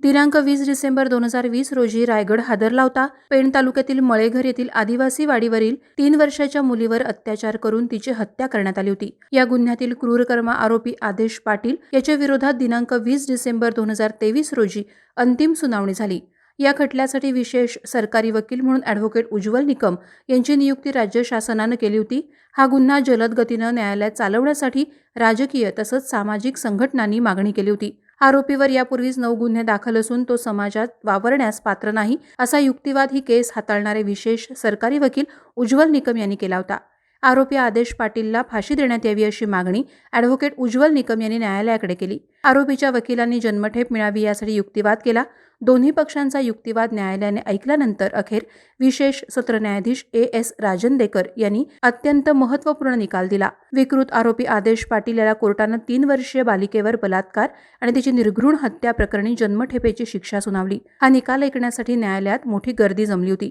दिनांक वीस डिसेंबर दोन हजार वीस रोजी रायगड हादरला होता पेण तालुक्यातील मळेघर येथील आदिवासी वाडीवरील तीन वर्षाच्या मुलीवर अत्याचार करून तिची हत्या करण्यात आली होती. या गुन्ह्यातील क्रूरकर्म आरोपी आदेश पाटील याच्या विरोधात दिनांक वीस डिसेंबर दोन हजार तेवीस रोजी अंतिम सुनावणी झाली. या खटल्यासाठी विशेष सरकारी वकील म्हणून ॲडव्होकेट उज्ज्वल निकम यांची नियुक्ती राज्य शासनानं केली होती. हा गुन्हा जलद गतीनं न्यायालयात चालवण्यासाठी राजकीय तसंच सामाजिक संघटनांनी मागणी केली होती. आरोपीवर यापूर्वीच नऊ गुन्हे दाखल असून तो समाजात वावरण्यास पात्र नाही असा युक्तिवाद ही केस हाताळणारे विशेष सरकारी वकील उज्ज्वल निकम यांनी केला होता. आरोपी आदेश पाटीलला फाशी देण्यात यावी अशी मागणी ॲडव्होकेट उज्ज्वल निकम यांनी न्यायालयाकडे केली. आरोपीच्या वकिलांनी जन्मठेप मिळावी यासाठी युक्तिवाद केला. दोन्ही पक्षांचा युक्तिवाद न्यायालयाने ऐकल्यानंतर अखेर विशेष सत्र न्यायाधीश ए एस राजनदेकर यांनी अत्यंत महत्त्वपूर्ण निकाल दिला. विकृत आरोपी आदेश पाटील याला कोर्टानं तीन वर्षीय बालिकेवर बलात्कार आणि तिची निर्घृण हत्या प्रकरणी जन्मठेपेची शिक्षा सुनावली. हा निकाल ऐकण्यासाठी न्यायालयात मोठी गर्दी जमली होती.